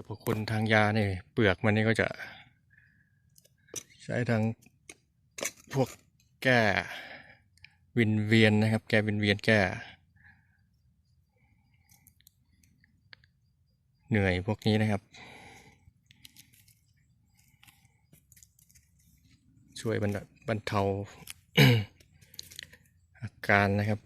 รรพคุณทางยาเนี่ยเปลือกมันนี่ก็จะ ใช้ทางพวกแก้วินเวียนนะครับ แก้วินเวียนแก้ เหนื่อยพวกนี้นะครับ ช่วยบรรเทาอาการนะครับ